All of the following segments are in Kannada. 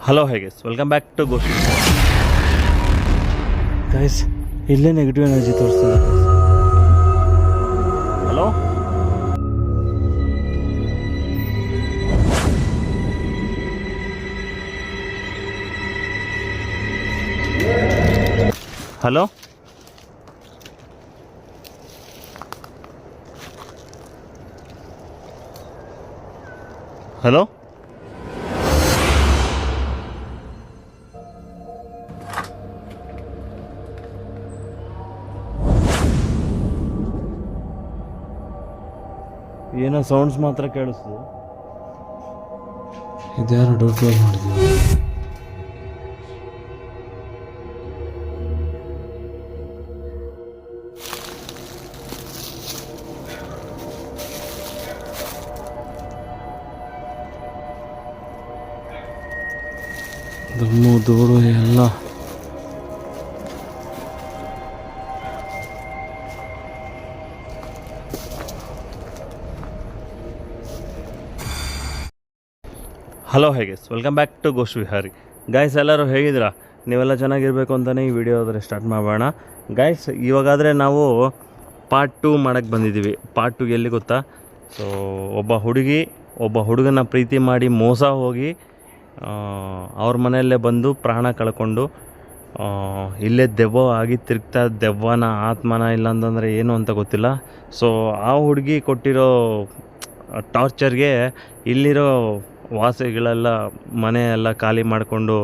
Hello hey guys welcome back to ಗೋಷ್ಠಿ ಗೈಸ್ ಇಲ್ಲೇ ನೆಗೆಟಿವ್ ಎನರ್ಜಿ ತೋರಿಸ್ತದೆ ಹಲೋ ಹಲೋ ಹಲೋ ಏನೋ ಸೌಂಡ್ಸ್ ಮಾತ್ರ ಕೇಳಿಸ್ತು. ಇದ್ಯಾರು ಡೋರ್ ಕ್ಲೋಸ್ ಮಾಡಿದ್ವಿ ದಮ್ಮು ಧೂಳು ಎಲ್ಲ hello hey guys welcome back to ಗೋಶ್ ವಿಹಾರಿ ಗಾಯ್ಸ್ ಎಲ್ಲರೂ ಹೇಗಿದ್ದೀರಾ? ನೀವೆಲ್ಲ ಚೆನ್ನಾಗಿರಬೇಕು ಅಂತಲೇ ಈ ವಿಡಿಯೋ ಆದರೆ ಸ್ಟಾರ್ಟ್ ಮಾಡೋಣ. ಗಾಯ್ಸ್ ಇವಾಗಾದರೆ ನಾವು ಪಾರ್ಟ್ ಟೂ ಮಾಡೋಕ್ಕೆ ಬಂದಿದ್ದೀವಿ. ಪಾರ್ಟ್ ಟು ಎಲ್ಲಿ ಗೊತ್ತಾ? ಸೊ ಒಬ್ಬ ಹುಡುಗಿ, ಒಬ್ಬ ಹುಡುಗನ ಪ್ರೀತಿ ಮಾಡಿ ಮೋಸ ಹೋಗಿ ಅವ್ರ ಮನೆಯಲ್ಲೇ ಬಂದು ಪ್ರಾಣ ಕಳ್ಕೊಂಡು ಇಲ್ಲೇ ದೆವ್ವ ಆಗಿ ತಿರುಗ್ತಾ ದೆವ್ವನ ಆತ್ಮನ ಇಲ್ಲ ಅಂತಂದರೆ ಏನು ಅಂತ ಗೊತ್ತಿಲ್ಲ. ಸೊ ಆ ಹುಡುಗಿ ಕೊಟ್ಟಿರೋ ಟಾರ್ಚರ್ಗೆ ಇಲ್ಲಿರೋ ವಾಸಿಗಳೆಲ್ಲ ಮನೆ ಎಲ್ಲ ಖಾಲಿ ಮಾಡಿಕೊಂಡು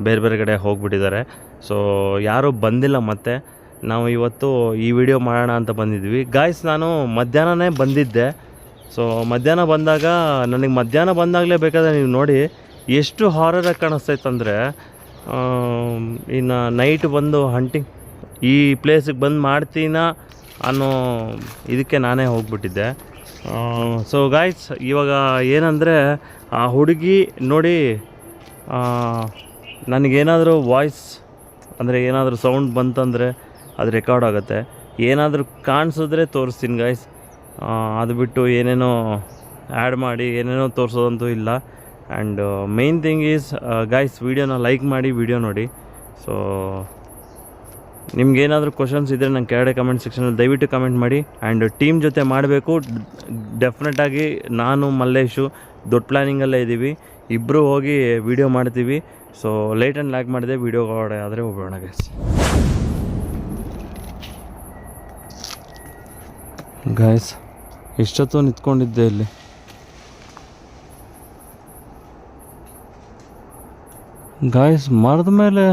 ಬೇರೆ ಬೇರೆ ಕಡೆ ಹೋಗಿಬಿಟ್ಟಿದ್ದಾರೆ. ಸೊ ಯಾರೂ ಬಂದಿಲ್ಲ ಮತ್ತೆ. ನಾವು ಇವತ್ತು ಈ ವಿಡಿಯೋ ಮಾಡೋಣ ಅಂತ ಬಂದಿದ್ವಿ. ಗಾಯ್ಸ್ ನಾನು ಮಧ್ಯಾಹ್ನನೇ ಬಂದಿದ್ದೆ. ಸೊ ಮಧ್ಯಾಹ್ನ ಬಂದಾಗ, ನನಗೆ ಮಧ್ಯಾಹ್ನ ಬಂದಾಗಲೇ ಬೇಕಾದ್ರೆ ನೀವು ನೋಡಿ ಎಷ್ಟು ಹಾರರಾಗಿ ಕಾಣಿಸ್ತೈತಂದರೆ ಇನ್ನು ನೈಟ್ ಬಂದು ಹಂಟಿಂಗ್ ಈ ಪ್ಲೇಸಿಗೆ ಬಂದು ಮಾಡ್ತೀನ ಅನ್ನೋ ಇದಕ್ಕೆ ನಾನೇ ಹೋಗ್ಬಿಟ್ಟಿದ್ದೆ. ಸೊ ಗಾಯ್ಸ್ ಇವಾಗ ಏನಂದರೆ, ಆ ಹುಡುಗಿ ನೋಡಿ ನನಗೇನಾದರೂ ವಾಯ್ಸ್ ಅಂದರೆ ಏನಾದರೂ ಸೌಂಡ್ ಬಂತಂದರೆ ಅದು ರೆಕಾರ್ಡ್ ಆಗುತ್ತೆ. ಏನಾದರೂ ಕಾಣಿಸಿದ್ರೆ ತೋರಿಸ್ತೀನಿ ಗಾಯ್ಸ್ ಅದು ಬಿಟ್ಟು ಏನೇನೋ ಆ್ಯಡ್ ಮಾಡಿ, ಏನೇನೋ ತೋರಿಸೋದಂತೂ ಇಲ್ಲ. And main thing is guys ವೀಡಿಯೋನ ಲೈಕ್ ಮಾಡಿ ವೀಡಿಯೋ ನೋಡಿ. ಸೊ ನಿಮ್ಗೇನಾದರೂ ಕ್ವಶನ್ಸ್ ಇದ್ದರೆ ನಂಗೆ ಕೆಳಗಡೆ ಕಮೆಂಟ್ ಸೆಕ್ಷನಲ್ಲಿ ದಯವಿಟ್ಟು ಕಮೆಂಟ್ ಮಾಡಿ. ಆ್ಯಂಡ್ ಟೀಮ್ ಜೊತೆ ಮಾಡಬೇಕು. ಡೆಫಿನೆಟಾಗಿ ನಾನು, ಮಲ್ಲೇಶು ದೊಡ್ಡ ಪ್ಲ್ಯಾನಿಂಗಲ್ಲೇ ಇದ್ದೀವಿ ಇಬ್ಬರು ಹೋಗಿ ವಿಡಿಯೋ ಮಾಡ್ತೀವಿ. ಸೊ ಲೇಟ್ ಆ್ಯಂಡ್ ಲ್ಯಾಕ್ ಮಾಡಿದೆ ವಿಡಿಯೋ ಆದರೆ ಹೋಗೋಣ ಗೈಸ್ ಗಾಯ್ಸ್ ಎಷ್ಟೊತ್ತು ನಿಂತ್ಕೊಂಡಿದ್ದೆ ಇಲ್ಲಿ? ಗಾಯ್ಸ್ ಮರದ ಮೇಲೆ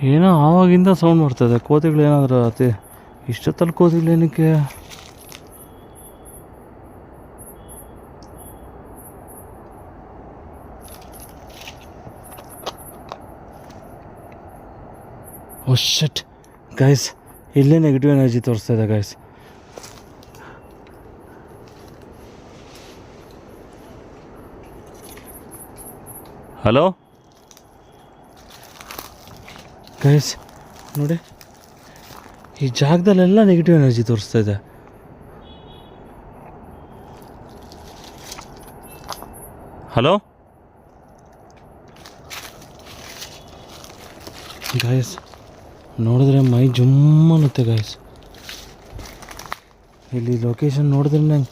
ಏನೋ ಆವಾಗಿಂದ ಸೌಂಡ್ ಬರ್ತದೆ. ಕೋತಿಗಳು ಏನಾದರೂ ಅತಿ ಇಷ್ಟೊತ್ತಲ್ಲಿ ಕೋತಿಗಳು ಏನಕ್ಕೆ? ಓ ಶಟ್ ಗೈಸ್ ಇಲ್ಲೇ ನೆಗೆಟಿವ್ ಎನರ್ಜಿ ತೋರಿಸ್ತಾ ಇದೆ ಗೈಸ್ ಹಲೋ ಗೈಸ್ ನೋಡಿ, ಈ ಜಾಗದಲ್ಲೆಲ್ಲ ನೆಗೆಟಿವ್ ಎನರ್ಜಿ ತೋರಿಸ್ತಾ ಇದೆ. ಹಲೋ ಗಾಯಸ್ ನೋಡಿದ್ರೆ ಮೈ ಜುಮ್ ಅನ್ನುತ್ತೆ ಗಾಯಸ್ ಇಲ್ಲಿ ಲೊಕೇಶನ್ ನೋಡಿದ್ರೆ ನಂಗೆ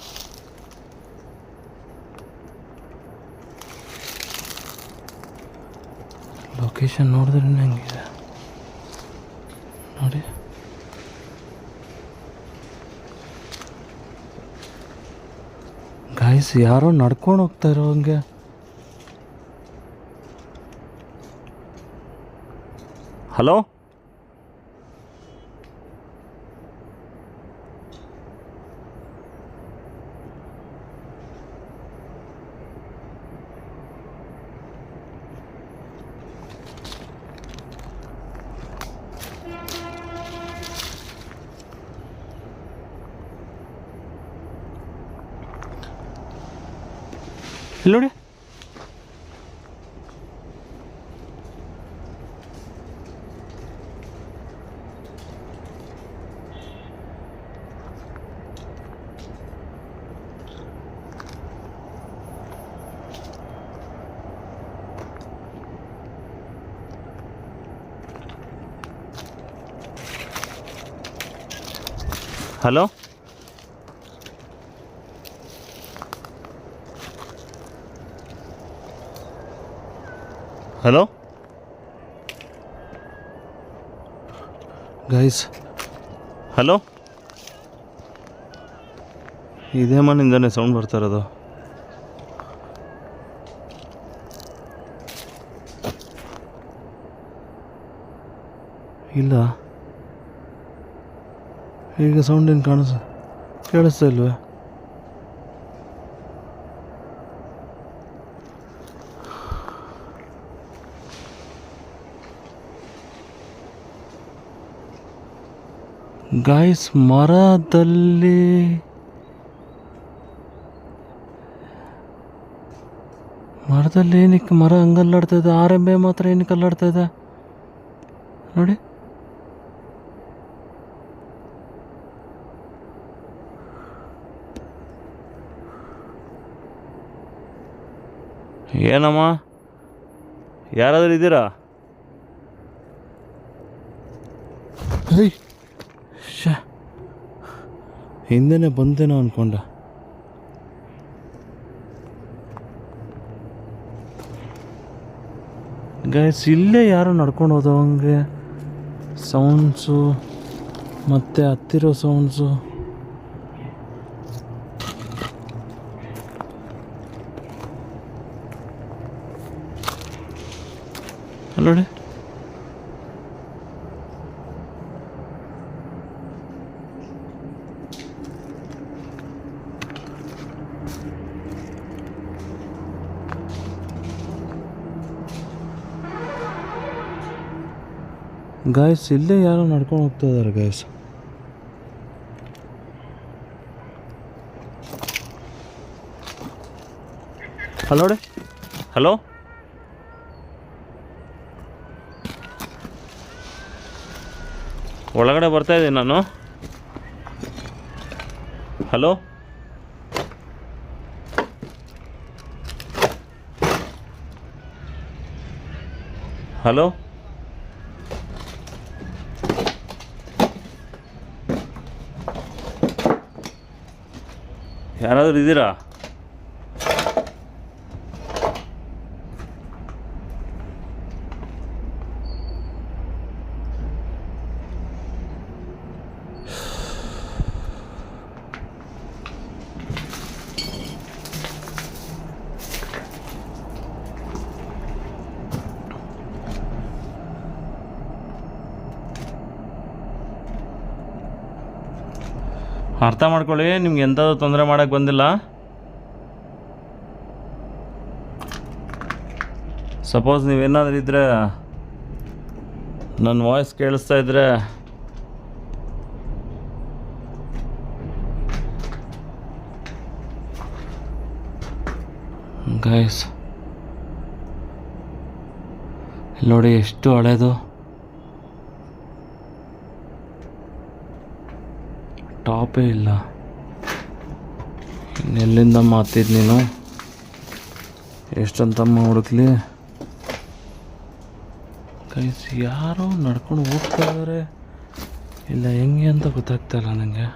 ಲೊಕೇಶನ್ ನೋಡಿದ್ರೆ ನಂಗಿದೆ ಗಾಯಸ್ ಯಾರೋ ನಡ್ಕೊಂಡು ಹೋಗ್ತಾ ಇರೋ ಹಂಗೆ. ಹಲೋ ಇಲ್ಲಿ ನೋಡಿ ಹಲೋ? ಹಲೋ? Guys hello? ಇದೇ ಮನೆಯಿಂದನೇ ಸೌಂಡ್ ಬರ್ತಾ ಇರೋದು. ಇಲ್ಲ. ಈಗ ಸೌಂಡ್ ಏನು ಕಾಣಿಸ್? ಕೇಳಿಸ್ತಾ ಇಲ್ವೇ? ಗಾಯ್ಸ್ ಮರದಲ್ಲಿ ಮರದಲ್ಲಿ ಏನಕ್ಕೆ ಮರ ಹಂಗಲ್ಲಾಡ್ತಾ ಇದೆ? ಆರೆಂಬೆ ಮಾತ್ರ ಏನಕ್ಕೆ ಅಲ್ಲಾಡ್ತಾ ಇದೆ? ನೋಡಿ. ಏನಮ್ಮ? ಯಾರಾದರೂ ಇದ್ದೀರಾ? ಶ ಹಿಂದೆನೇ ಬಂದೇನೋ ಅನ್ಕೊಂಡ. ಗೈಸ್ ಇಲ್ಲೇ ಯಾರು ನಡ್ಕೊಂಡು ಹೋದವಂಗೆ ಸೌಂಡ್ಸು ಮತ್ತೆ ಹತ್ತಿರೋ ಸೌಂಡ್ಸು ನೋಡಿ ಗಾಯ್ಸ್ ಇಲ್ಲೇ ಯಾರೋ ನಡ್ಕೊಂಡು ಹೋಗ್ತಾ ಇದ್ದಾರೆ ಗಾಯ್ಸ್ ಹಲೋ ನೋಡಿ ಹಲೋ ಒಳಗಡೆ ಬರ್ತಾ ಇದ್ದೀನಿ ನಾನು. ಹಲೋ? ಹಲೋ? ಯಾರಾದರೂ ಇದ್ದೀರಾ? ಅರ್ಥ ಮಾಡ್ಕೊಳ್ಳಿ, ನಿಮ್ಗೆ ಎಂಥದ್ದು ತೊಂದರೆ ಮಾಡೋಕ್ಕೆ ಬಂದಿಲ್ಲ. ಸಪೋಸ್ ನೀವೇನಾದರೂ ಇದ್ದರೆ ನನ್ನ ವಾಯ್ಸ್ ಕೇಳಿಸ್ತಾ ಇದ್ದರೆ ಗಾಯ್ಸ್ ನೋಡಿ ಎಷ್ಟು ಹಳೇದು. ಟಾಪೇ ಇಲ್ಲ. ಎಲ್ಲಿಂದ ಮಾತಿದ್ ನೀನು? ಎಷ್ಟಂತಮ್ಮ ಹುಡುಕ್ಲಿ? ಕೈಸ್ ಯಾರೋ ನಡ್ಕೊಂಡು ಹೋಗ್ತಾ ಇದ್ದಾರೆ ಇಲ್ಲ, ಹೆಂಗೆ ಅಂತ ಗೊತ್ತಾಗ್ತಾ ಇಲ್ಲ ನನಗೆ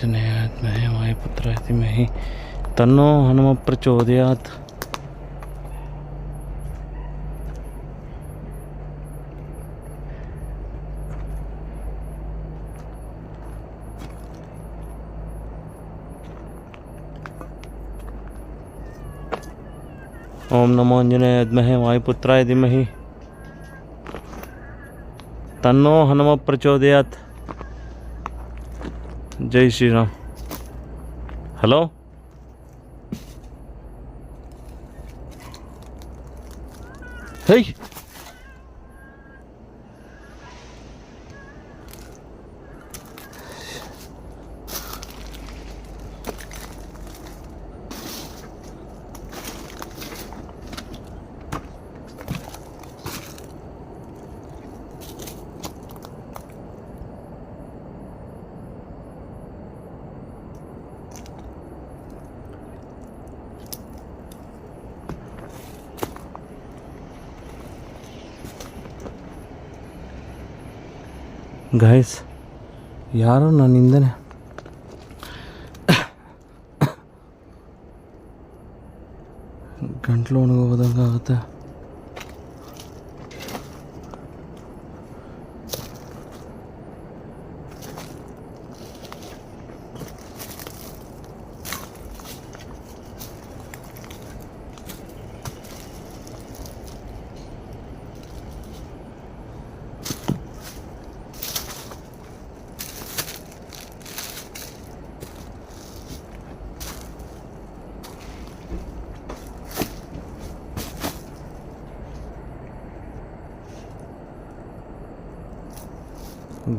ജനയാത്മഹേ വായുപുത്രാതിമഹി തന്നോ हनुम പ്രചോദയാത് ओम नमो अंजनय यदमहे वायुपुत्राय धीमहि तन्नो हनुम प्रचोदयात्। જય શ્રી રામ. હલો ಗಾಯ್ಸ್ ಯಾರೋ ಹಿಂದೆ ಗಂಟ್ಲು ಒಣಗೋದಂಗೆ ಆಗುತ್ತೆ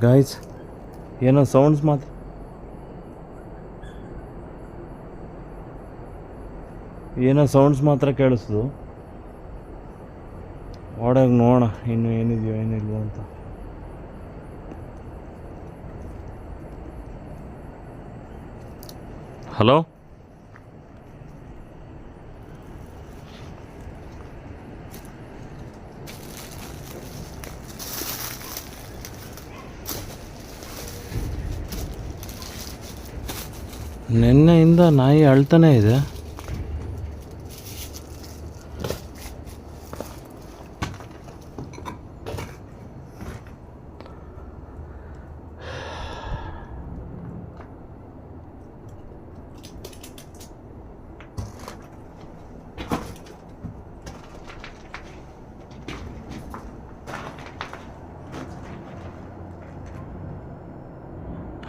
ಗಾಯ್ಸ್ ಏನೋ ಸೌಂಡ್ಸ್ ಮಾತ್ರ. ಏನೋ ಸೌಂಡ್ಸ್ ಮಾತ್ರ ಕೇಳಿಸ್ದು ಒಳಗೆ ನೋಡೋಣ, ಇನ್ನು ಏನಿದೆಯೋ ಏನಿಲ್ವೋ ಅಂತ. ಹಲೋ ನಿನ್ನೆಯಿಂದ ನಾಯಿ ಅಳ್ತಾನೆ ಇದೆ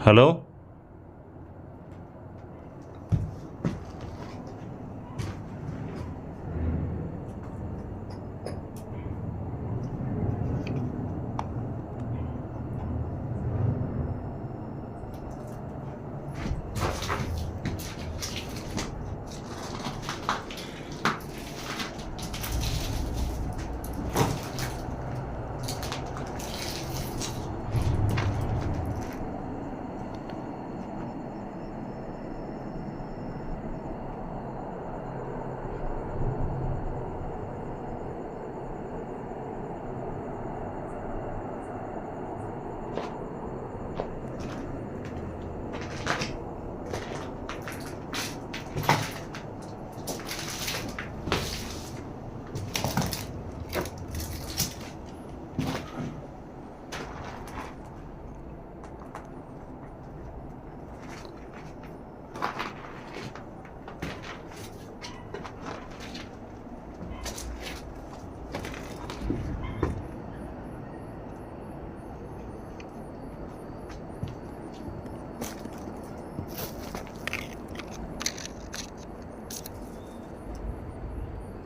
ಹಲೋ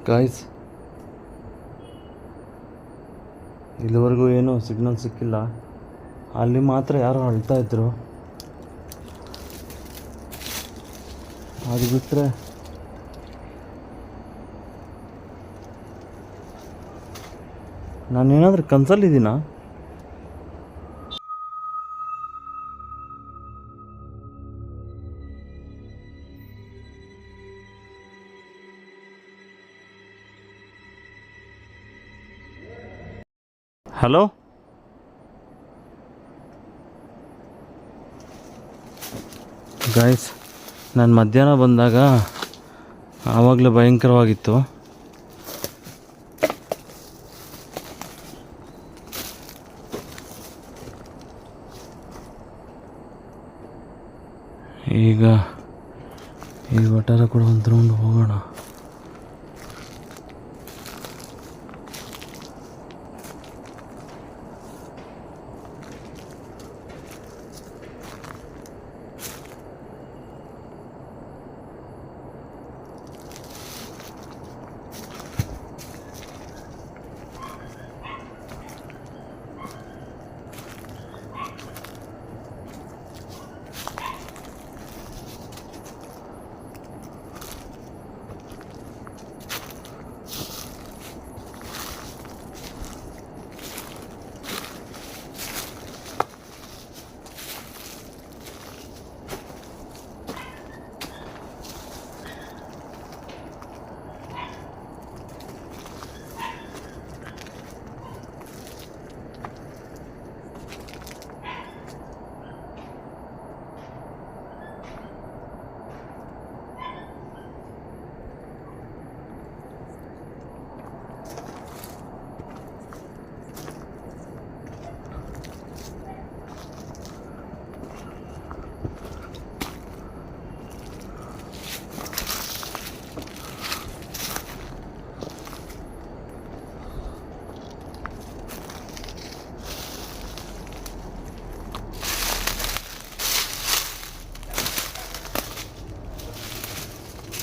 ಗಾಯ್ಸ್ ಇಲ್ಲಿವರೆಗೂ ಏನು ಸಿಗ್ನಲ್ ಸಿಕ್ಕಿಲ್ಲ. ಅಲ್ಲಿ ಮಾತ್ರ ಯಾರೋ ಅಳ್ತಾ ಇದ್ರು. ಅದು ಬಿಟ್ಟರೆ ನಾನೇನಾದ್ರೂ ಕನ್ಸಲ್ಲಿದ್ದೀನಾ? ಗಾಯ್ಸ್ ನಾನು ಮಧ್ಯಾಹ್ನ ಬಂದಾಗ ಆವಾಗಲೇ ಭಯಂಕರವಾಗಿತ್ತು. ಈಗ ಈ ವಟಾರ ಕೂಡ ಒಂದು ರೌಂಡ್ ಹೋಗೋಣ.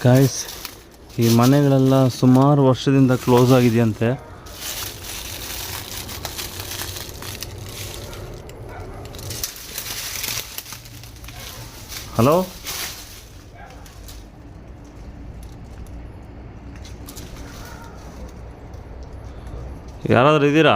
ಗಾಯ್ಸ್ ಈ ಮನೆಗಳೆಲ್ಲ ಸುಮಾರು ವರ್ಷದಿಂದ ಕ್ಲೋಸ್ ಆಗಿದೆಯಂತೆ. ಹಲೋ ಯಾರಾದರೂ ಇದ್ದೀರಾ?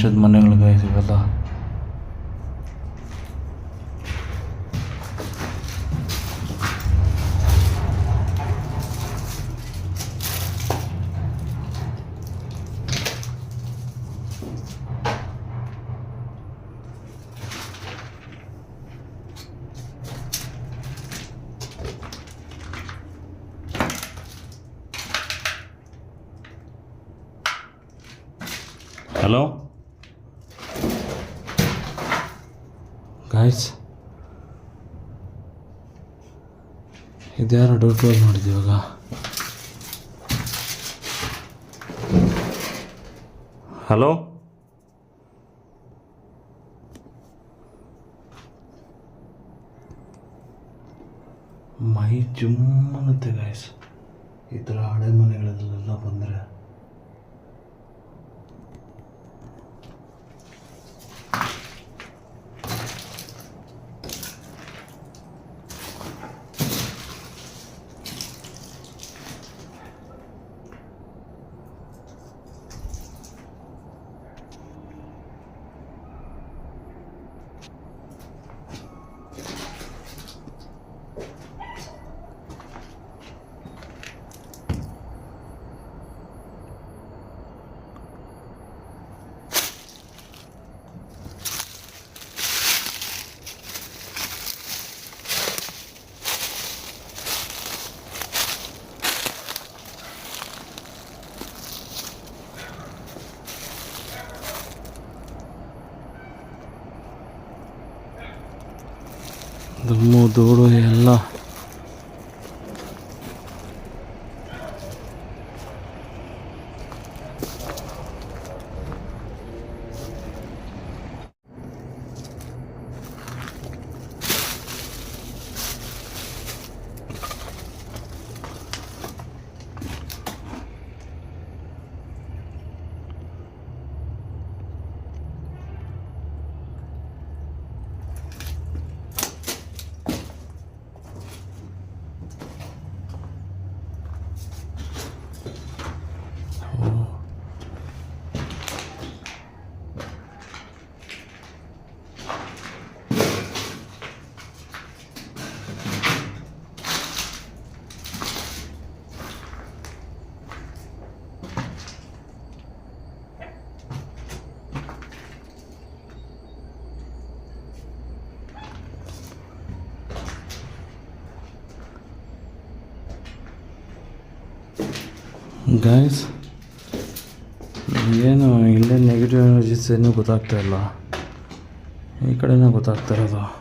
ಇಷ್ಟು ವರ್ಷದ ಮನೆಗಳು ಗೈಸ್ ಇವೆಲ್ಲ ಇದ್ಯಾರೋ ಡೋರ್ ಕ್ಲೋಸ್ ಮಾಡಿದ್ವಿ ಇವಾಗ. ಹಲೋ ಮೈ ಜುಮ್ಮನ್ನುತ್ತೆ ಗಾಯ್ಸ್ ಈ ಥರ ಹಳೆ ಮನೆಗಳಲ್ಲೆಲ್ಲ ಬಂದರೆ ದುಮ್ಮು ಧೂಳು ಎಲ್ಲ ಗಾಯ್ಸ್ ಏನು ಇಲ್ಲೇ ನೆಗೆಟಿವ್ ಎನರ್ಜೀಸ್ ಏನೂ ಗೊತ್ತಾಗ್ತಾ ಇಲ್ಲ. ಈ ಕಡೆನೇ ಗೊತ್ತಾಗ್ತಾ ಇರೋದು.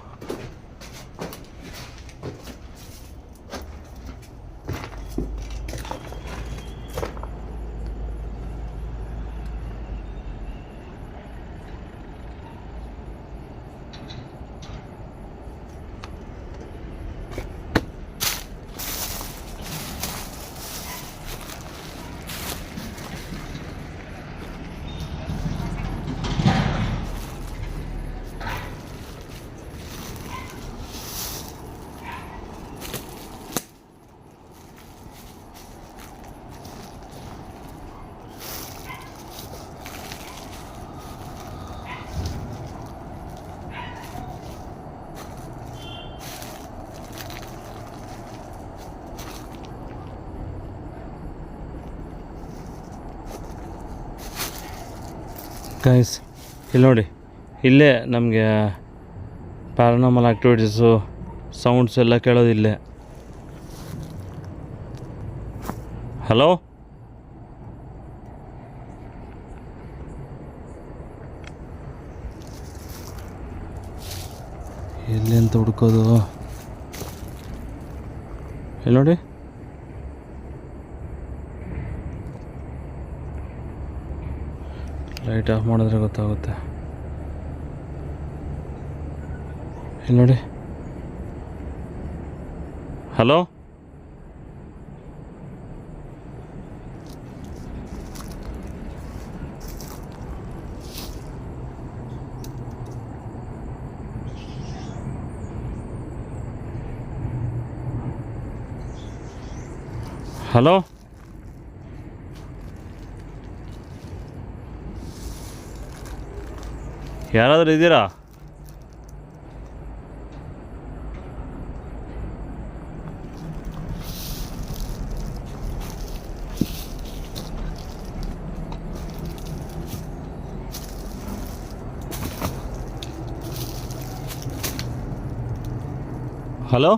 ಗೈಸ್ ಇಲ್ಲಿ ನೋಡಿ. ಇಲ್ಲೇ ನಮಗೆ ಪ್ಯಾರನಾಮಲ್ ಆ್ಯಕ್ಟಿವಿಟೀಸು ಸೌಂಡ್ಸ್ ಎಲ್ಲ ಕೇಳೋದು ಇಲ್ಲೇ. ಹಲೋ ಎಲ್ಲಿ ಅಂತ ಹುಡ್ಕೋದು? ಇಲ್ಲಿ ನೋಡಿ. ಲೈಟ್ ಆಫ್ ಮಾಡಿದ್ರೆ ಗೊತ್ತಾಗುತ್ತೆ. ಇಲ್ಲಿ ನೋಡಿ. ಹಲೋ ಹಲೋ ಯಾರಾದರೂ ಇದ್ದೀರಾ ಹಲೋ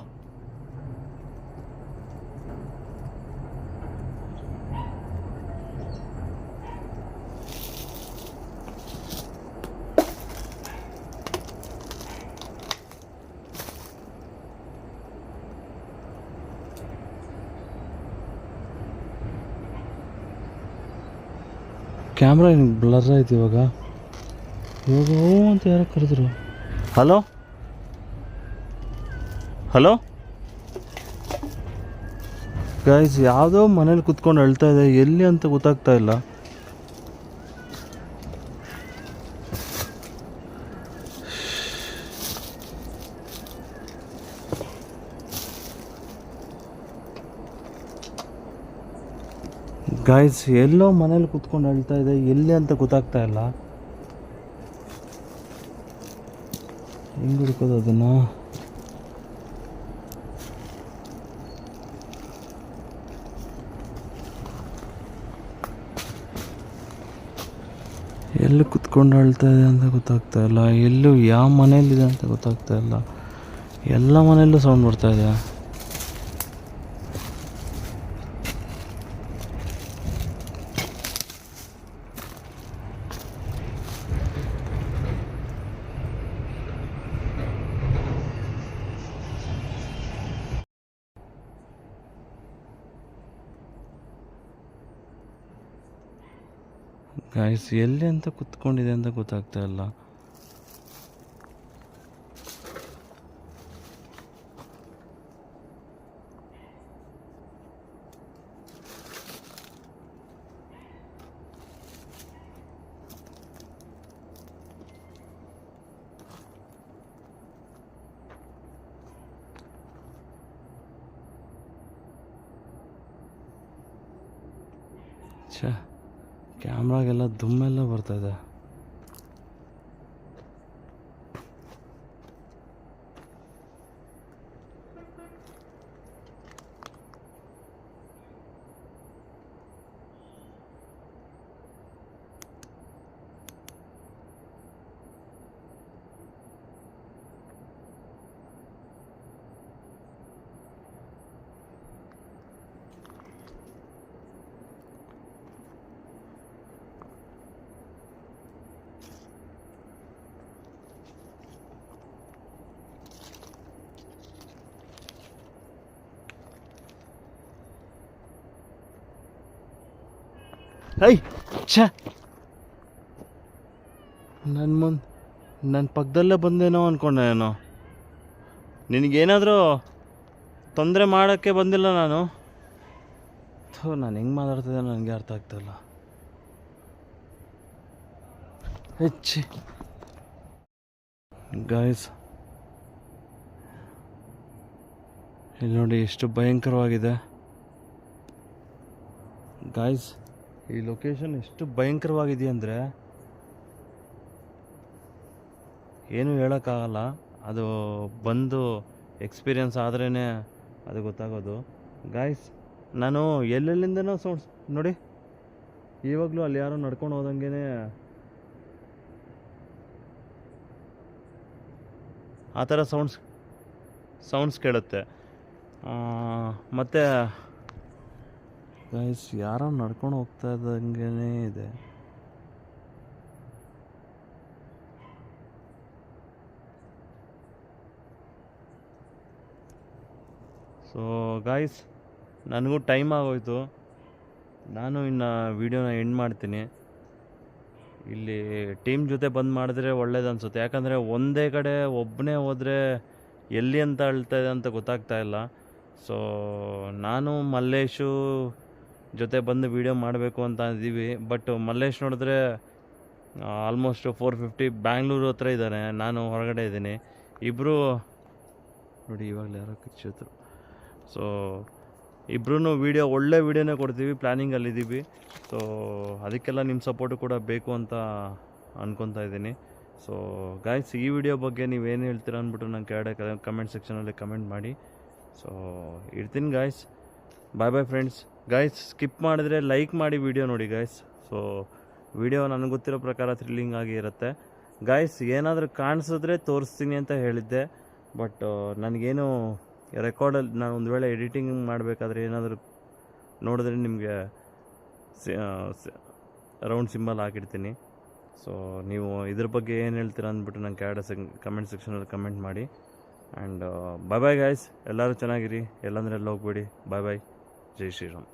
ಕ್ಯಾಮ್ರಾ ಏನು ಬ್ಲರ್ ಆಯ್ತು ಇವಾಗ. ಇವಾಗ ಓ ಅಂತ ಯಾರೋ ಕರೆದ್ರು. ಹಲೋ? ಹಲೋ? ಗೈಸ್ ಯಾವುದೋ ಮನೇಲಿ ಕುತ್ಕೊಂಡು ಅಳ್ತಾ ಇದೆ. ಎಲ್ಲಿ ಅಂತ ಗೊತ್ತಾಗ್ತಾ ಇಲ್ಲ. ಗಾಯ್ಸ್ ಎಲ್ಲೋ ಮನೇಲಿ ಕುತ್ಕೊಂಡು ಅಳ್ತಾ ಇದೆ, ಎಲ್ಲಿ ಅಂತ ಗೊತ್ತಾಗ್ತಾ ಇಲ್ಲ. ಹೆಂಗ್ ಹುಡ್ಕೋದು ಅದನ್ನ? ಎಲ್ಲಿ ಕುತ್ಕೊಂಡು ಅಳ್ತಾ ಇದೆ ಅಂತ ಗೊತ್ತಾಗ್ತಾ ಇಲ್ಲ. ಎಲ್ಲೂ ಯಾವ ಮನೇಲಿದೆ ಅಂತ ಗೊತ್ತಾಗ್ತಾ ಇಲ್ಲ. ಎಲ್ಲ ಮನೆಯಲ್ಲೂ ಸೌಂಡ್ ಬರ್ತಾ ಇದೆ. ಗಾಯ್ಸ್ ಎಲ್ಲಿ ಅಂತ ಕುತ್ಕೊಂಡಿದೆ ಅಂತ ಗೊತ್ತಾಗ್ತಾ ಇಲ್ಲ. ಛೇ. ಕ್ಯಾಮ್ರಾಗೆಲ್ಲ ದುಮ್ಮೆಲ್ಲ ಬರ್ತಾ ಐ ಛೇ. ನನ್ನ ಮುಂದೆ ನನ್ನ ಪಕ್ಕದಲ್ಲೇ ಬಂದೇನೋ ಅನ್ಕೊಂಡೆ ನಾನು. ನಿನಗೇನಾದರೂ ತೊಂದರೆ ಮಾಡೋಕ್ಕೆ ಬಂದಿಲ್ಲ ನಾನು? ಥೋ, ನಾನು ಹೆಂಗೆ ಮಾತಾಡ್ತಿದ್ದೆ ನನಗೆ ಅರ್ಥ ಆಗ್ತಾಯಿಲ್ಲ ಹೆಚ್ಚಿ ಗಾಯ್ಸ್ ಇಲ್ಲಿ ನೋಡಿ ಎಷ್ಟು ಭಯಂಕರವಾಗಿದೆ. ಗಾಯ್ಸ್ ಈ ಲೊಕೇಶನ್ ಎಷ್ಟು ಭಯಂಕರವಾಗಿದೆ ಅಂದರೆ ಏನು ಹೇಳೋಕ್ಕಾಗಲ್ಲ. ಅದು ಬಂದು ಎಕ್ಸ್ಪೀರಿಯನ್ಸ್ ಆದ್ರೇ ಅದು ಗೊತ್ತಾಗೋದು. ಗಾಯ್ಸ್ ನಾನು ಎಲ್ಲೆಲ್ಲಿಂದನೋ ಸೌಂಡ್ಸ್ ನೋಡಿ, ಇವಾಗಲೂ ಅಲ್ಲಿ ಯಾರೋ ನಡ್ಕೊಂಡು ಹೋದಂಗೆ ಆ ಥರ ಸೌಂಡ್ಸ್ ಸೌಂಡ್ಸ್ ಕೇಳುತ್ತೆ. ಮತ್ತು ಗೈಸ್ ಯಾರೋ ನಡ್ಕೊಂಡು ಹೋಗ್ತಾ ಇದ್ದಂಗೆ ಇದೆ. ಸೊ ಗಾಯ್ಸ್ ನನಗೂ ಟೈಮ್ ಆಗೋಯ್ತು. ನಾನು ಇನ್ನು ವೀಡಿಯೋನ ಎಂಡ್ ಮಾಡ್ತೀನಿ. ಇಲ್ಲಿ ಟೀಮ್ ಜೊತೆ ಬಂದು ಮಾಡಿದ್ರೆ ಒಳ್ಳೇದು ಅನಿಸುತ್ತೆ. ಯಾಕಂದರೆ ಒಂದೇ ಕಡೆ ಒಬ್ಬನೇ ಹೋದರೆ ಎಲ್ಲಿ ಅಂತ ಅಳ್ತಾ ಇದೆ ಅಂತ ಗೊತ್ತಾಗ್ತಾ ಇಲ್ಲ. ಸೊ ನಾನು ಮಲ್ಲೇಶು ಜೊತೆ ಬಂದು ವೀಡಿಯೋ ಮಾಡಬೇಕು ಅಂತ ಇದ್ದೀವಿ ಬಟ್ ಮಲ್ಲೇಶ್ ನೋಡಿದ್ರೆ ಆಲ್ಮೋಸ್ಟ್ ಫೋರ್ ಫಿಫ್ಟಿ ಬ್ಯಾಂಗ್ಳೂರು ಹತ್ರ ಇದ್ದಾನೆ ನಾನು ಹೊರಗಡೆ ಇದ್ದೀನಿ. ಇಬ್ಬರು ನೋಡಿ ಇವಾಗಲೇ ಯಾರೋ ಕಿಚ್ಚಿದ್ರು ಸೊ ಇಬ್ಬರೂ ವೀಡಿಯೋ ಒಳ್ಳೆ ವೀಡಿಯೋನೇ ಕೊಡ್ತೀವಿ ಪ್ಲ್ಯಾನಿಂಗಲ್ಲಿದ್ದೀವಿ ಸೊ ಅದಕ್ಕೆಲ್ಲ ನಿಮ್ಮ ಸಪೋರ್ಟು ಕೂಡ ಬೇಕು ಅಂತ ಅಂದ್ಕೊತಾ ಇದ್ದೀನಿ. ಸೊ ಗಾಯ್ಸ್ ಈ ವಿಡಿಯೋ ಬಗ್ಗೆ ನೀವೇನು ಹೇಳ್ತೀರ ಅಂದ್ಬಿಟ್ಟು ನಂಗೆ ಕೆಳಗಡೆ ಕಮೆಂಟ್ ಸೆಕ್ಷನಲ್ಲಿ ಕಮೆಂಟ್ ಮಾಡಿ. ಸೊ ಇರ್ತೀನಿ guys bye bye friends guys skip ಮಾಡಿದ್ರೆ ಲೈಕ್ ಮಾಡಿ ವಿಡಿಯೋ ನೋಡಿ ಗಾಯ್ಸ್ ಸೊ ವಿಡಿಯೋ ನನಗೆ ಗೊತ್ತಿರೋ ಪ್ರಕಾರ ಥ್ರಿಲ್ಲಿಂಗ್ ಆಗಿ ಇರುತ್ತೆ. ಗಾಯ್ಸ್ ಏನಾದರೂ ಕಾಣಿಸಿದ್ರೆ ತೋರಿಸ್ತೀನಿ ಅಂತ ಹೇಳಿದ್ದೆ. ಬಟ್ ನನಗೇನು ರೆಕಾರ್ಡಲ್ಲಿ ನಾನು ಒಂದು ವೇಳೆ ಎಡಿಟಿಂಗ್ ಮಾಡಬೇಕಾದ್ರೆ ಏನಾದರೂ ನೋಡಿದ್ರೆ ನಿಮಗೆ ರೌಂಡ್ ಸಿಂಬಲ್ ಹಾಕಿಡ್ತೀನಿ ಸೊ ನೀವು ಇದ್ರ ಬಗ್ಗೆ ಏನು ಹೇಳ್ತೀರಾ ಅಂದ್ಬಿಟ್ಟು ನಂಗೆ ಕ್ಯಾಡ ಕಮೆಂಟ್ ಸೆಕ್ಷನಲ್ಲಿ ಕಮೆಂಟ್ ಮಾಡಿ. ಆ್ಯಂಡ್ ಬಾಯ್ ಬಾಯ್ ಗಾಯ್ಸ್ ಎಲ್ಲರೂ ಚೆನ್ನಾಗಿರಿ. ಎಲ್ಲಂದ್ರೆ ಎಲ್ಲ ಹೋಗ್ಬೇಡಿ ಬಾಯ್ ಬಾಯ್ 这是一种